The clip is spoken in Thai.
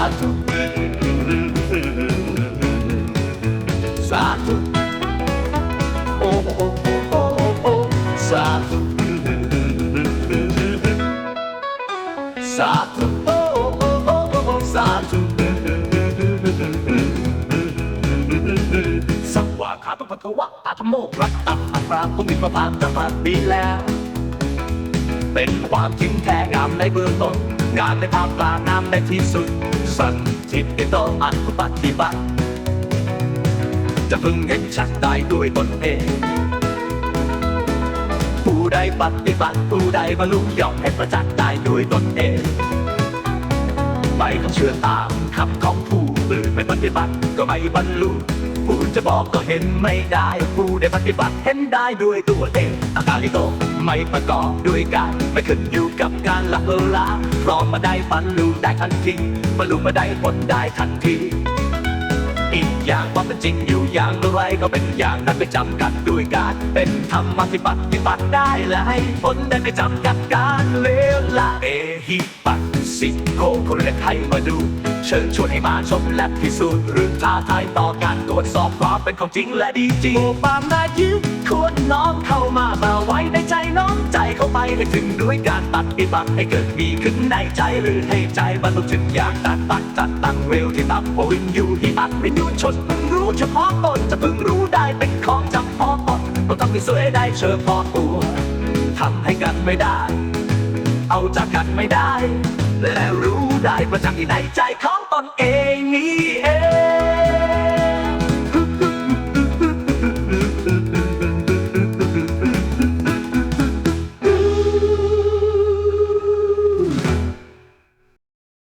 าธุสาธุโอ้โอ้โอ้โอ้โอ้สาธุสาธุโอ้โอ้โอ้โอ้สาธุสักว่าขาพระพุทธวะอาธโมรักตัมอัตราผู้มีพระพานจะมาดีแล้ว เป็นความจริงแท้งามในเบื้องต้น งามในภาพกลางงามในที่สุด สันทิฏฐิโตอันปฏิบัติ จะพึงเห็นชัดได้ด้วยตนเอง ผู้ใดปฏิบัติผู้ใดบรรลุย่อมให้ประจักษ์ได้ด้วยตนเองไม่ต้องเชื่อตามคำของผู้อื่นไม่ปฏิบัติก็ไม่บรรลุ ผู้จะบอกก็เห็นไม่ได้ ผู้ได้ปฏิบัติเห็นได้ด้วยตัวเองอาการลิโตไม่ประกอบด้วยการไม่ขึ้นอยู่กับการละเลอลาพร้อมมาได้บรรลุได้ทันทีบรรลุมาได้ผลได้ทันทีอีกอย่างว่าเป็นจริงอยู่อย่างไรก็เป็นอย่างนั้นไปจำกัดด้วยการ เป็นธรรมะที่ปฏิบัติได้และให้ผลได้ไปจำกัดการเลวละเอหิปัต สิโกคนเรียกให้มาดู เชิญชวนให้มาชมและพิสูจน์หรือท้าทายต่อการตรวจสอบความเป็นของจริงและดีจริงโอบางนายึดควรน้อมเข้ามามาไว้ในใจน้อมใจเข้าไปให้ถึงด้วยการปฏิบัติให้เกิดมีขึ้นในใจหรือให้ใจบรรลุถึงอยางตัดตัดจัดตั้งเร็วที่ตับโอวินอยู่ที่อัดวินยูชนเพิ่งรู้เฉพาะตนจะเพิ่งรู้ได้เป็นของจำเพาะตนเราต้องมีสวยได้เฉพาะตัวทำให้กันไม่ได้ เอาจากกันไม่ได้ และรู้ได้ประจักษ์ในใจของตนเองนี่เอง